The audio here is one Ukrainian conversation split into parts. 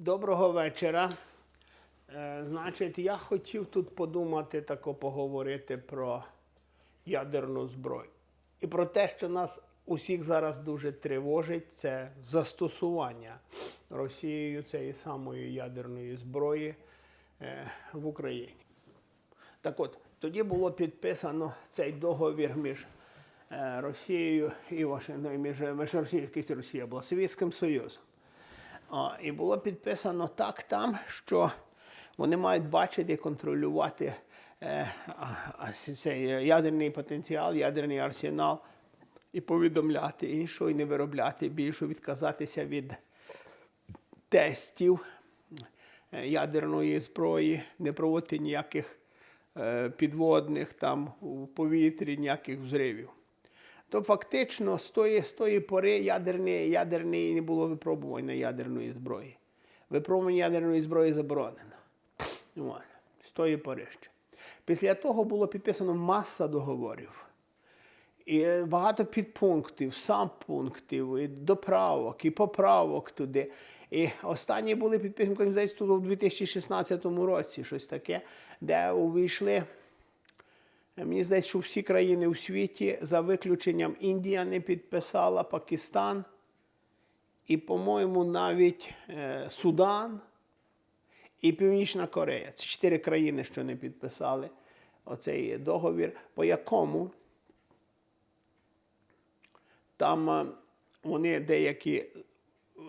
Доброго вечора. Е, значить, я хотів тут подумати тако поговорити про ядерну зброю. І про те, що нас усіх зараз дуже тривожить, це застосування Росією цієї самої ядерної зброї е, в Україні. Так от, тоді було підписано цей договір між е, Росією і Вашингтоном, між, між Російською Росія була Союзом. І було підписано так там, що вони мають бачити і контролювати е, цей ядерний потенціал, ядерний арсенал і повідомляти іншого, і не виробляти більше, відказатися від тестів е, ядерної зброї, не проводити ніяких е, підводних там у повітрі, ніяких взривів. То фактично з тої, з тої пори ядерні, ядерні не було випробування ядерної зброї. Випробування ядерної зброї заборонено. З тої пори ще. Після того було підписано маса договорів. І багато підпунктів, сампунктів, і доправок, і поправок туди. І останні були підписані, здається, тут у 2016 році, щось таке, де увійшли. Мені здається, що всі країни у світі, за виключенням Індія не підписала, Пакистан і, по-моєму, навіть е, Судан і Північна Корея. Це чотири країни, що не підписали оцей договір, по якому там е, вони деякі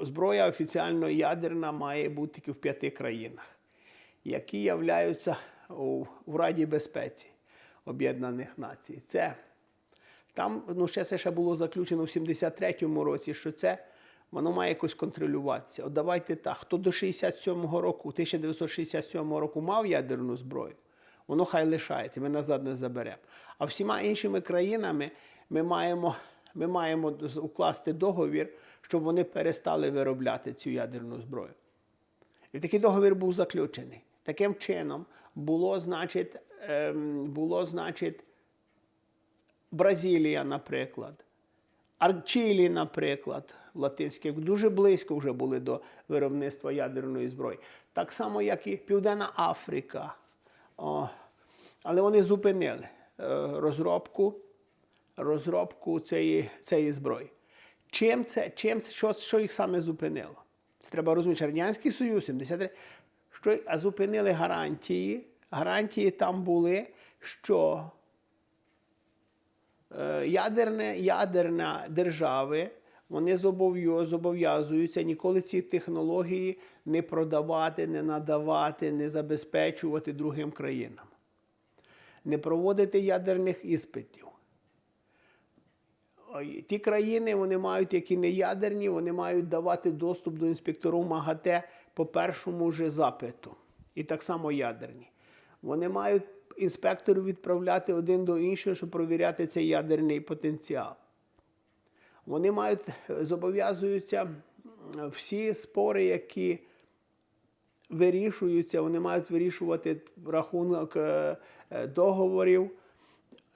зброя офіціально ядерна має бути тільки в п'яти країнах, які являються в Раді безпеці Об'єднаних Націй. Це там ну, ще це ще було заключено в 73-му році, що це воно має якось контролюватися. От давайте так, хто до 67-го року, 1967 року мав ядерну зброю, воно хай лишається, ми назад не заберемо. А всіма іншими країнами ми маємо, ми маємо укласти договір, щоб вони перестали виробляти цю ядерну зброю. І такий договір був заключений. Таким чином було, значить, було, значить, Бразилія, наприклад, Ар- Чилі, наприклад, латинське, дуже близько вже були до виробництва ядерної зброї. Так само, як і Південна Африка. О, але вони зупинили е, розробку, розробку цієї, цієї зброї. Чим це, чим це, що, що їх саме зупинило? Це треба розуміти, Радянський Союз, 73, що, а зупинили гарантії. Гарантії там були, що е, ядерне, ядерна держави вони зобов'язуються ніколи ці технології не продавати, не надавати, не забезпечувати другим країнам, не проводити ядерних іспитів. Ті країни вони мають, які не ядерні, вони мають давати доступ до інспекторів МАГАТЕ по першому же запиту. І так само ядерні. Вони мають інспекторів відправляти один до іншого, щоб провіряти цей ядерний потенціал. Вони мають зобов'язуються всі спори, які вирішуються, вони мають вирішувати рахунок е, е, договорів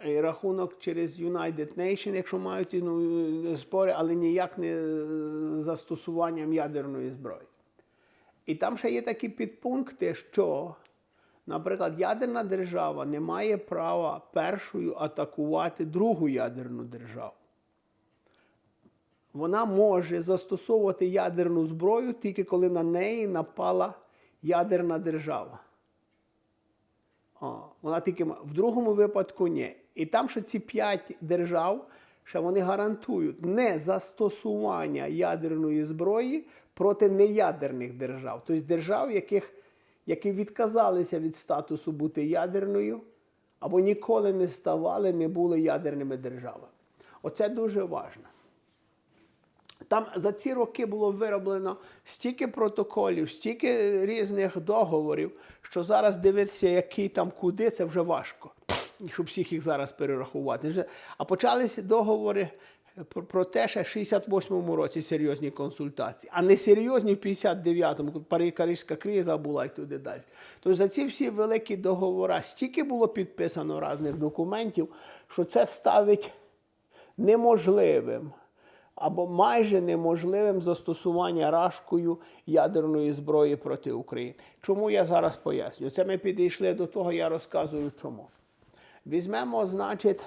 і рахунок через United Nations, якщо мають ну, спори, але ніяк не застосуванням ядерної зброї. І там ще є такі підпункти, що, наприклад, ядерна держава не має права першою атакувати другу ядерну державу. Вона може застосовувати ядерну зброю тільки коли на неї напала ядерна держава. О, вона тільки в другому випадку ні. І там, що ці п'ять держав, що вони гарантують не застосування ядерної зброї проти неядерних держав, тобто держав, яких, які відказалися від статусу бути ядерною, або ніколи не ставали, не були ядерними державами. Оце дуже важливо. Там за ці роки було вироблено стільки протоколів, стільки різних договорів, що зараз дивитися, який там куди, це вже важко, щоб всіх їх зараз перерахувати. А почалися договори про, те, що в 68-му році серйозні консультації, а не серйозні в 59-му, коли Пари- Карибська криза була і туди далі. Тож за ці всі великі договори стільки було підписано різних документів, що це ставить неможливим або майже неможливим застосування рашкою ядерної зброї проти України. Чому я зараз поясню? Це ми підійшли до того, я розказую чому. Візьмемо, значить,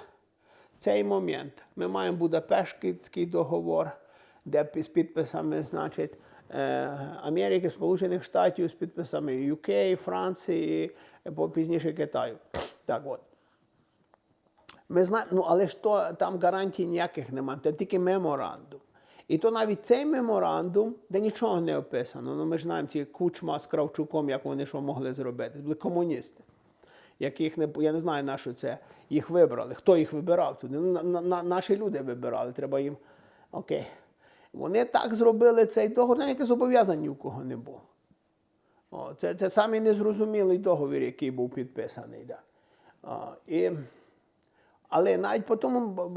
цей момент. Ми маємо Будапештський договор, де з підписами, значить, е, Америки, Сполучених Штатів з підписами UK, Франції, або пізніше Китаю. Так от. Ми знаємо, ну але ж то там гарантій ніяких немає, це тільки меморандум. І то навіть цей меморандум, де нічого не описано. Ну ми ж знаємо ці кучма з Кравчуком, як вони що могли зробити. Були комуністи, яких не я не знаю, на що це їх вибрали. Хто їх вибирав туди? Ну, на, на, наші люди вибирали, треба їм. Окей. Вони так зробили цей договор, навіть зобов'язань ні у кого не було. О, це, це самий незрозумілий договір, який був підписаний. Да. А, і, але навіть по тому,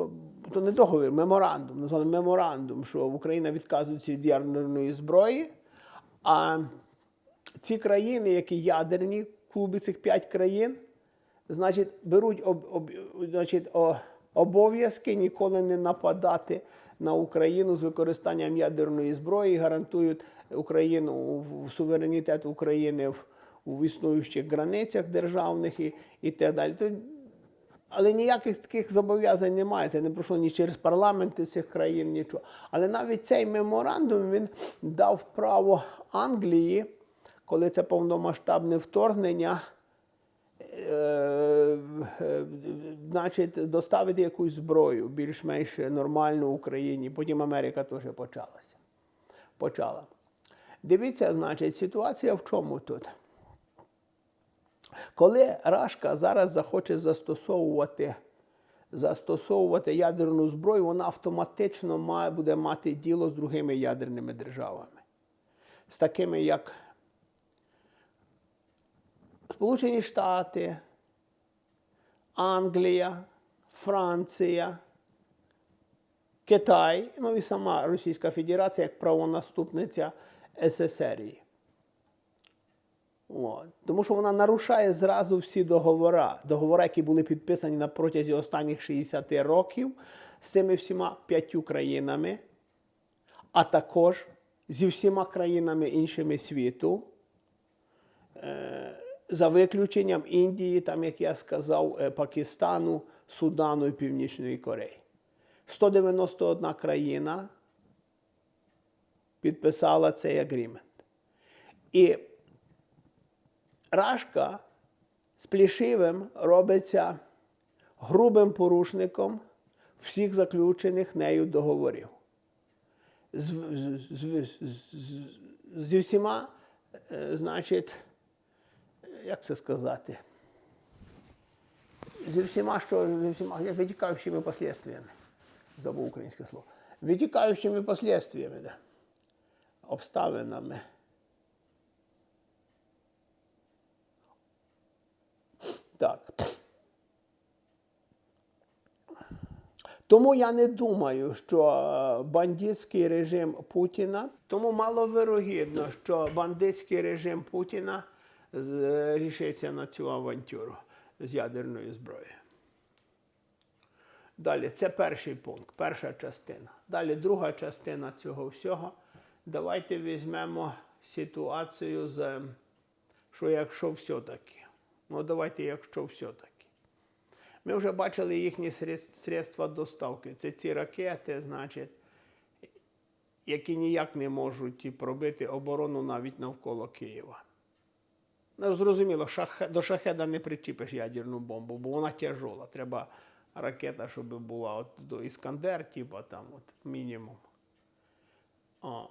то не договір, меморандум, назвали меморандум, що Україна відказується від ядерної зброї, а ці країни, які ядерні, в клубі цих п'ять країн, значить, беруть об, об, значить, обов'язки ніколи не нападати на Україну з використанням ядерної зброї, гарантують Україну в- суверенітет України в, в існуючих границях державних і, і так далі. Але ніяких таких зобов'язань немає. Це не пройшло ні через парламенти цих країн, нічого. Але навіть цей меморандум він дав право Англії, коли це повномасштабне вторгнення, значить, доставити якусь зброю більш-менш нормальну Україні. Потім Америка теж почалася. Почала. Дивіться, значить, ситуація в чому тут? Коли Рашка зараз захоче застосовувати, застосовувати ядерну зброю, вона автоматично має, буде мати діло з другими ядерними державами. З такими, як Сполучені Штати, Англія, Франція, Китай, ну і сама Російська Федерація як правонаступниця СССР. От. Тому що вона нарушає зразу всі договори, договори, які були підписані на протязі останніх 60 років з цими всіма п'ятью країнами, а також зі всіма країнами іншими світу, е, за виключенням Індії, там, як я сказав, е, Пакистану, Судану і Північної Кореї. 191 країна підписала цей агрімент. І Рашка з Плішивим робиться грубим порушником всіх заключених нею договорів. З, з, з, з, з, зі всіма, е, значить, як це сказати? Зі всіма, що зі всіма витікаючими послідствиями. Забув українське слово. Витікаючими послідствиями, да. обставинами. Так. Тому я не думаю, що е, бандитський режим Путіна, тому маловирогідно, що бандитський режим Путіна рішиться на цю авантюру з ядерною зброєю. Далі, це перший пункт, перша частина. Далі друга частина цього всього. Давайте візьмемо ситуацію з, що якщо все-таки. Ну, давайте, якщо все-таки. Ми вже бачили їхні средства доставки. Це ці ракети, значить, які ніяк не можуть пробити оборону навіть навколо Києва. Ну, зрозуміло, шахе- до шахеда не причіпиш ядерну бомбу, бо вона тяжола. Треба ракета, щоб була от до Іскандер, типа там, от мінімум. А.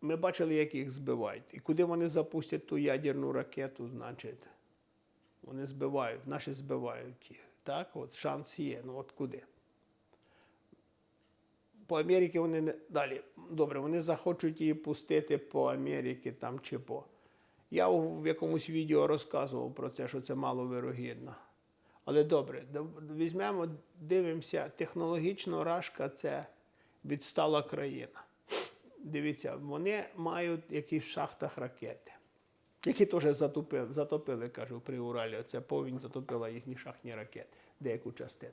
Ми бачили, як їх збивають. І куди вони запустять ту ядерну ракету, значить, вони збивають, наші збивають їх. Так, от шанс є. Ну от куди? По Америці вони не далі. Добре, вони захочуть її пустити по Америці там чи по. Я в якомусь відео розказував про це, що це маловирогідно. Але добре, візьмемо, дивимося, технологічно Рашка це відстала країна. Дивіться, вони мають якісь в шахтах ракети, які теж затопили, затопили, кажу, при Уралі. Оце повінь затопила їхні шахтні ракети, деяку частину.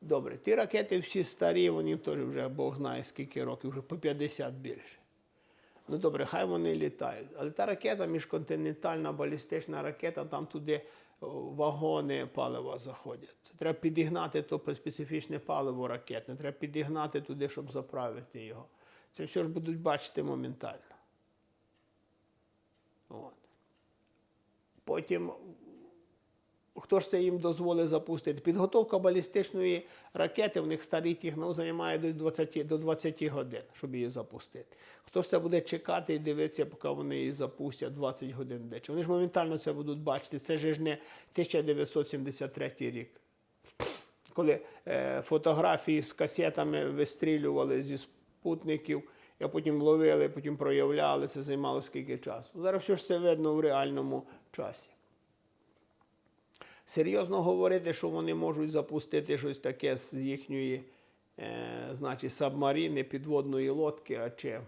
Добре, ті ракети всі старі, вони теж вже Бог знає скільки років, вже по 50 більше. Ну добре, хай вони літають. Але та ракета, міжконтинентальна балістична ракета, там туди вагони палива заходять. Це треба підігнати то специфічне паливо ракетне, треба підігнати туди, щоб заправити його. Це все ж будуть бачити моментально. От. Потім хто ж це їм дозволить запустити? Підготовка балістичної ракети, в них старий технол займає до 20, до 20 годин, щоб її запустити. Хто ж це буде чекати і дивитися, поки вони її запустять 20 годин дечі? Вони ж моментально це будуть бачити. Це ж не 1973 рік. Коли е, фотографії з касетами вистрілювали зі спутників, а потім ловили, потім проявляли, це займало скільки часу. Зараз все ж це видно в реальному часі. Серйозно говорити, що вони можуть запустити щось таке з їхньої, е, значить, сабмарини, підводної лодки, а чи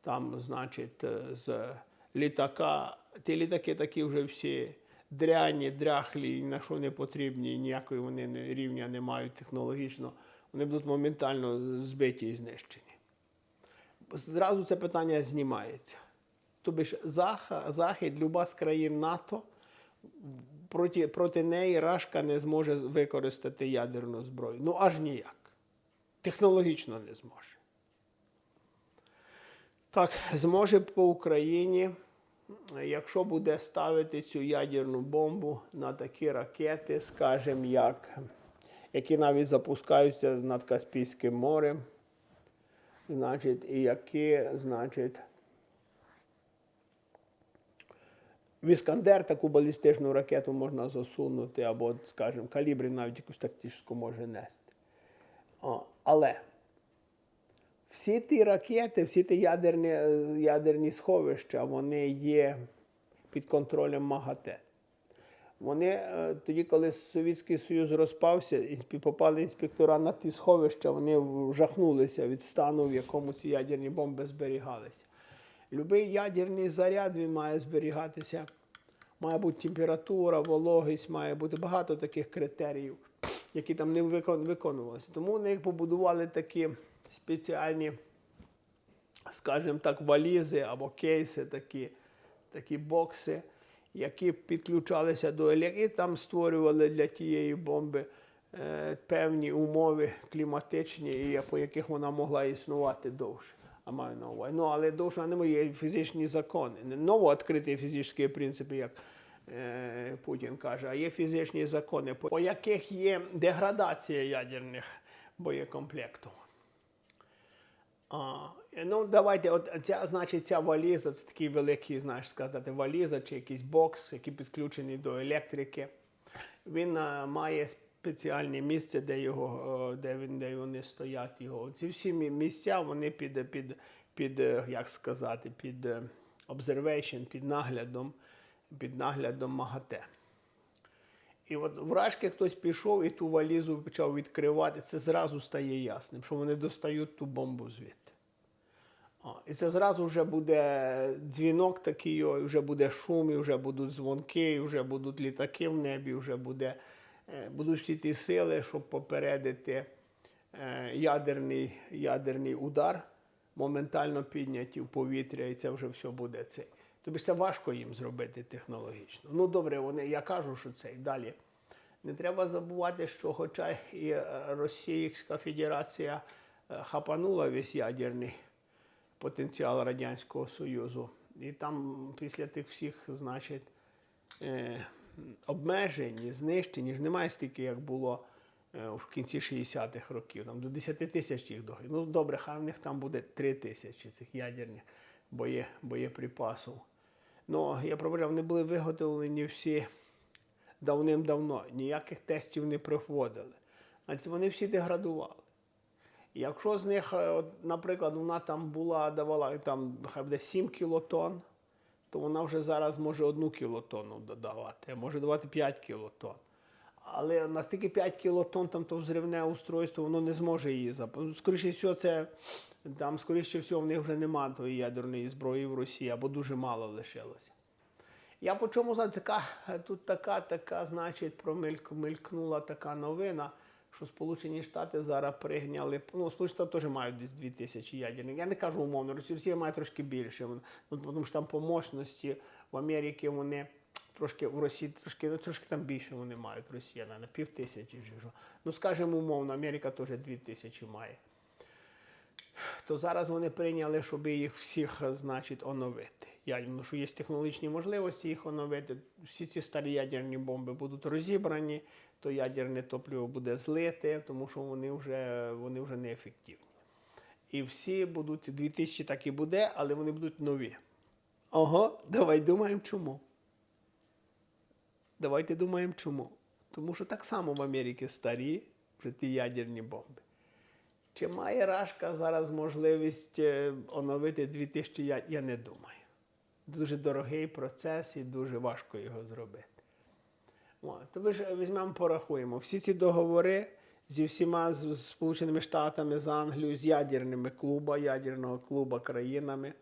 там, значить, е, з літака. Ті літаки такі вже всі дряні, дряхлі, ні на що не потрібні, ніякої вони не, рівня не мають технологічно. Вони будуть моментально збиті і знищені. Зразу це питання знімається. Тобто Захід, люба з країн НАТО, проти, проти неї Рашка не зможе використати ядерну зброю. Ну аж ніяк. Технологічно не зможе. Так, зможе по Україні, якщо буде ставити цю ядерну бомбу на такі ракети, скажімо, як, які навіть запускаються над Каспійським морем, значить, і які, значить, В Іскандер таку балістичну ракету можна засунути, або, скажімо, калібрі навіть якусь тактичну може нести. О, але всі ті ракети, всі ті ядерні, е, ядерні сховища, вони є під контролем МАГАТЕ. Вони е, тоді, коли Совєтський Союз розпався, інспі- попали інспектора на ті сховища, вони вжахнулися від стану, в якому ці ядерні бомби зберігалися. Любий ядерний заряд він має зберігатися. Має бути температура, вологість, має бути багато таких критеріїв, які там не виконувалися. Тому вони їх побудували такі спеціальні, скажімо так, валізи або кейси, такі, такі бокси, які підключалися до електрики, і там створювали для тієї бомби е, певні умови кліматичні, по яких вона могла існувати довше. А маю на увазі. Ну, але довше не може, є фізичні закони. Не новооткриті фізичні принципи, як е, Путін каже, а є фізичні закони, по, яких є деградація ядерних боєкомплектів. А, ну, давайте, от ця, значить, ця валіза, це такий великий, знаєш, сказати, валіза чи якийсь бокс, який підключений до електрики. Він а, має спеціальне місце, де, його, е, де, він, де вони стоять. Його. Ці всі місця, вони під, під, під е, як сказати, під е, observation, під наглядом, під наглядом МАГАТЕ. І от вражки хтось пішов і ту валізу почав відкривати. Це зразу стає ясним, що вони достають ту бомбу звідти. О, і це зразу вже буде дзвінок такий, вже буде шум, і вже будуть дзвонки, і вже будуть літаки в небі, вже буде, е, будуть всі ті сили, щоб попередити е, ядерний, ядерний удар, моментально підняті в повітря, і це вже все буде цей. Тобі це важко їм зробити технологічно. Ну добре, вони, я кажу, що це і далі. Не треба забувати, що хоча і е, Російська Федерація е, хапанула весь ядерний потенціал Радянського Союзу, і там після тих всіх, значить, е, обмежень, і знищень, ж немає стільки, як було е, в кінці 60-х років. Там до 10 тисяч їх доходить. Ну добре, хай в них там буде 3 тисячі цих ядерних боє, боєприпасів. Ну, я пробачав, вони були виготовлені всі давним-давно. Ніяких тестів не проводили. Значить, вони всі деградували. Якщо з них, е, от, наприклад, вона там була, давала там хай буде 7 кілотон, то вона вже зараз може 1 кілотонну додавати, а може давати 5 кілотон. Але настільки 5 кілотон там то взривне устройство, воно не зможе її запустити. Скоріше всього, це там, скоріше всього, в них вже немає тої ядерної зброї в Росії, або дуже мало лишилося. Я по чому знаю, така, тут така, така, значить, промилькнула така новина, що Сполучені Штати зараз прийняли. Ну, Сполучені Штати теж мають десь 2 тисячі ядерних. Я не кажу умовно, Росія має трошки більше. Ну, тому що там по мощності в Америці вони трошки в Росії трошки, ну, трошки там більше вони мають Росія, на пів тисячі. Ну, скажімо, умовно, Америка теж 2 тисячі має. То зараз вони прийняли, щоб їх всіх, значить, оновити. Я думаю, що є технологічні можливості їх оновити. Всі ці старі ядерні бомби будуть розібрані, то ядерне топливо буде злите, тому що вони вже, вони вже неефективні. І всі будуть, 2000 так і буде, але вони будуть нові. Ого, давай думаємо чому. Давайте думаємо чому. Тому що так само в Америці старі вже ті ядерні бомби. Чи має Рашка зараз можливість е, оновити 2000 я, я не думаю. Дуже дорогий процес і дуже важко його зробити. То ви ж візьмемо, порахуємо. Всі ці договори зі всіма з Сполученими Штатами, з Англією, з ядерними клуба, ядерного клуба країнами,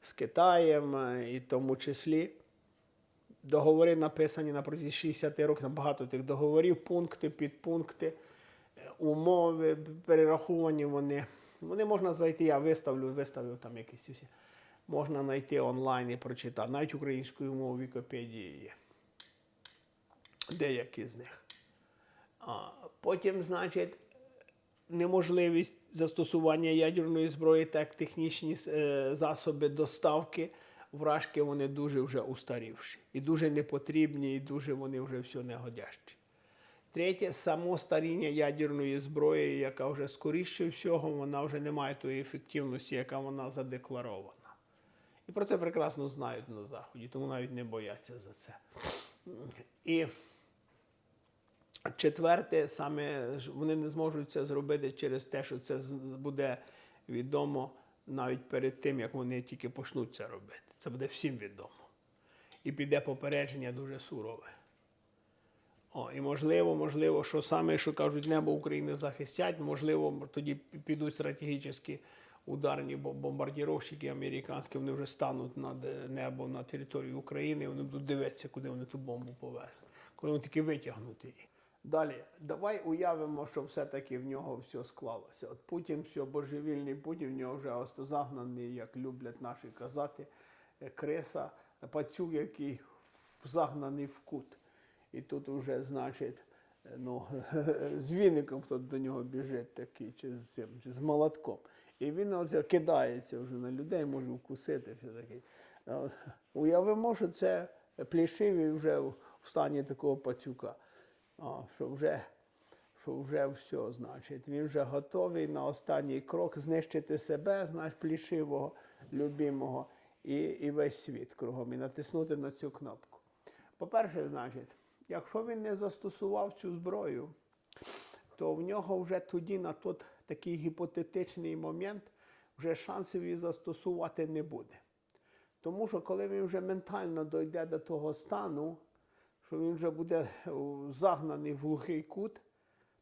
з Китаєм е, і тому числі. Договори написані на протязі 60 років, там багато тих договорів, пункти, підпункти, е, умови, перераховані вони. Вони можна зайти, я виставлю, виставив там якісь. Можна знайти онлайн і прочитати. Навіть українською мовою Вікіпедії є. Деякі з них. А, потім, значить, неможливість застосування ядерної зброї, так технічні е, засоби доставки вражки вони дуже вже устарівші. І дуже непотрібні, і дуже вони вже все негодящі. Третє, само старіння ядерної зброї, яка вже скоріше всього, вона вже не має тої ефективності, яка вона задекларована. І про це прекрасно знають на Заході, тому навіть не бояться за це. І четверте, саме вони не зможуть це зробити через те, що це буде відомо навіть перед тим, як вони тільки почнуть це робити. Це буде всім відомо. І піде попередження дуже сурове. О, і можливо, можливо, що саме, що кажуть, небо України захистять, можливо, тоді підуть стратегічні ударні бомбардіровщики американські, вони вже стануть над небом на території України, вони будуть дивитися, куди вони ту бомбу повезли, коли вони тільки витягнуть її. Далі, давай уявимо, що все-таки в нього все склалося. От Путін, все, божевільний Путін, в нього вже загнаний, як люблять наші казати, е, криса, пацюк, який загнаний в кут. І тут вже, значить, е, ну, з віником хто до нього біжить такий, чи з цим, чи з молотком. І він оце кидається вже на людей, може вкусити. Все таке. Уявимо, що це плішивий вже в стані такого пацюка. А, що вже, що вже все, значить, він вже готовий на останній крок знищити себе, знаєш, плішивого, любимого, і, і весь світ кругом, і натиснути на цю кнопку. По-перше, значить, якщо він не застосував цю зброю, то в нього вже тоді на тот такий гіпотетичний момент вже шансів її застосувати не буде. Тому що коли він вже ментально дойде до того стану, що він вже буде загнаний в глухий кут,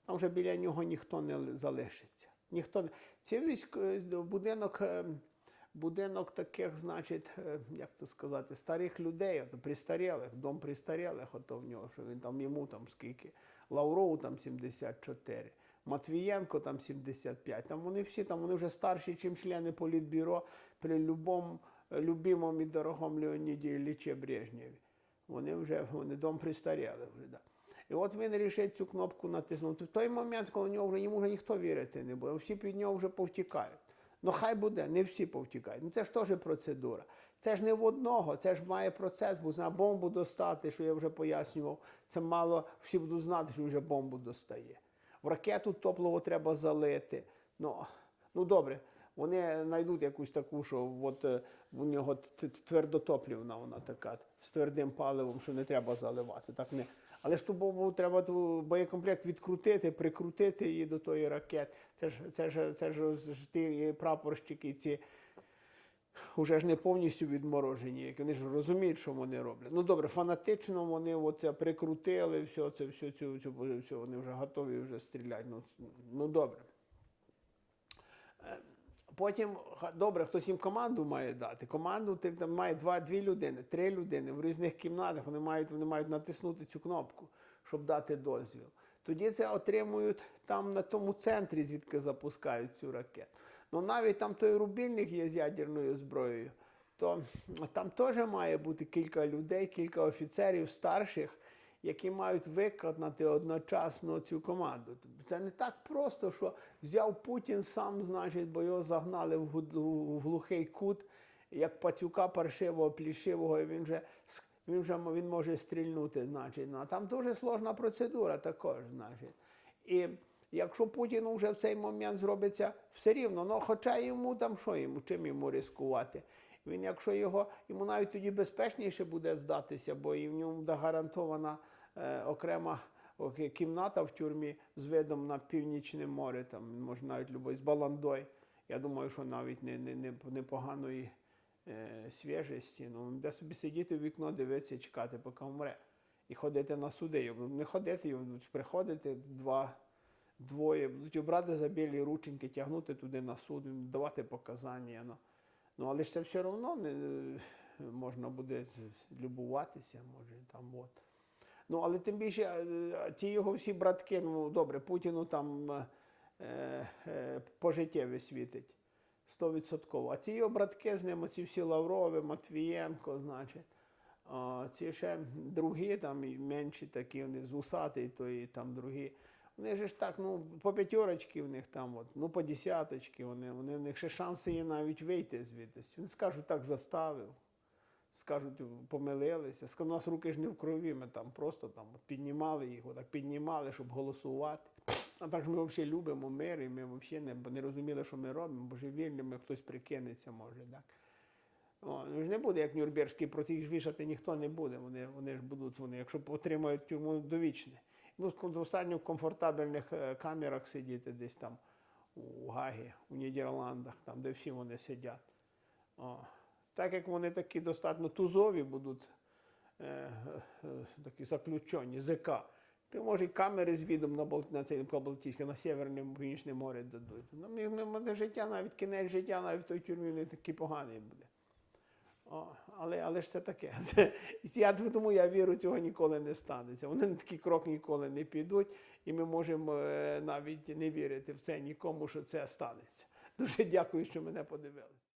там вже біля нього ніхто не залишиться. Ніхто не... Це військ... е, будинок, е, будинок таких, значить, е, як то сказати, старих людей, от, пристарілих, дом пристарілих, ото в нього, що він там йому там скільки, Лаврову там 74. Матвієнко там 75. Там вони всі там вони вже старші, ніж члени політбюро при любому е, любимому і дорогому Леоніді Іллічі Брежнєві. Вони вже вони дом пристаріли вже. Да. І от він вирішить цю кнопку натиснути. В той момент, коли нього вже йому вже ніхто вірити не буде, всі під нього вже повтікають. Ну хай буде, не всі повтікають. Ну це ж теж процедура. Це ж не в одного, це ж має процес, бо на бомбу достати, що я вже пояснював. Це мало всі будуть знати, що він вже бомбу достає. В ракету топливо треба залити. Ну, ну добре, вони знайдуть якусь таку, що от е, у нього твердотоплівна вона така, з твердим паливом, що не треба заливати. Так не. Але ж ту бомбу треба боєкомплект відкрутити, прикрутити її до тої ракети. Це ж це ж це ж ті прапорщики, ці вже ж не повністю відморожені, вони ж розуміють, що вони роблять. Ну добре, фанатично вони оце прикрутили, все це, все, цю, цю, все, вони вже готові вже стріляти. Ну, ну добре. Потім, добре, хтось їм команду має дати. Команду ти там має два, дві людини, три людини в різних кімнатах. Вони мають, вони мають натиснути цю кнопку, щоб дати дозвіл. тоді це отримують там на тому центрі, звідки запускають цю ракету. Ну навіть там той рубільник є з ядерною зброєю, то там теж має бути кілька людей, кілька офіцерів старших, які мають виконати одночасно цю команду. Це не так просто, що взяв Путін сам, значить, бо його загнали в глухий кут, як пацюка паршивого, плішивого, і він вже він вже він може стрільнути, значить. Ну, а там дуже сложна процедура також, значить. І якщо Путін вже в цей момент зробиться все рівно, ну хоча йому там що йому, чим йому ризикувати? Він, якщо його, йому навіть тоді безпечніше буде здатися, бо в ньому гарантована окрема кімната в тюрмі з видом на північне море, там може навіть любой з баландой. Я думаю, що навіть не, не, не, непоганої е, свіжості. Ну, буде собі сидіти в вікно, дивитися, чекати, поки вмре. І ходити на суди. Не ходити, приходити два, двоє, будуть обрати за білі рученьки, тягнути туди на суд, давати показання. Ну, ну але ж це все одно не, можна буде любуватися, може там от. Ну, але тим більше е, ті його всі братки, ну добре, Путіну там е, е, пожиттєві світить. Стовідсотково. А ці його братки з ним, ці всі Лаврови, Матвієнко, значить. А, ці ще другі, там і менші такі, вони з усатий, то і там другі. Вони ж так, ну, по п'ятерочки в них там, от, ну по десяточки, вони, вони, в них ще шанси є навіть вийти звідти. Вони скажуть, так заставив. Скажуть, помилилися. У нас руки ж не в крові, ми там просто там піднімали їх, отак піднімали, щоб голосувати. А так ж ми взагалі любимо мир, і ми взагалі не, не розуміли, що ми робимо, божевільні, ми хтось прикинеться може. Так. Ну ж не буде, як Нюрнбергський процес ж вішати ніхто не буде. Вони, вони ж будуть, вони, якщо отримають тюрму довічне. Будуть достатньо в комфортабельних е, камерах сидіти десь там у Гагі, у Нідерландах, там, де всі вони сидять. О. Так як вони такі достатньо тузові будуть, е, е, е, такі заключені, ЗК, то може і камери з відом на, Бал- на цей Балтійське, на Северне Північне море дадуть. Ну, життя, навіть кінець життя, навіть в той тюрмі не такий поганий буде. О, але, але ж це таке. Це, я тому я вірю, цього ніколи не станеться. Вони на такий крок ніколи не підуть, і ми можемо е, навіть не вірити в це нікому, що це станеться. Дуже дякую, що мене подивилися.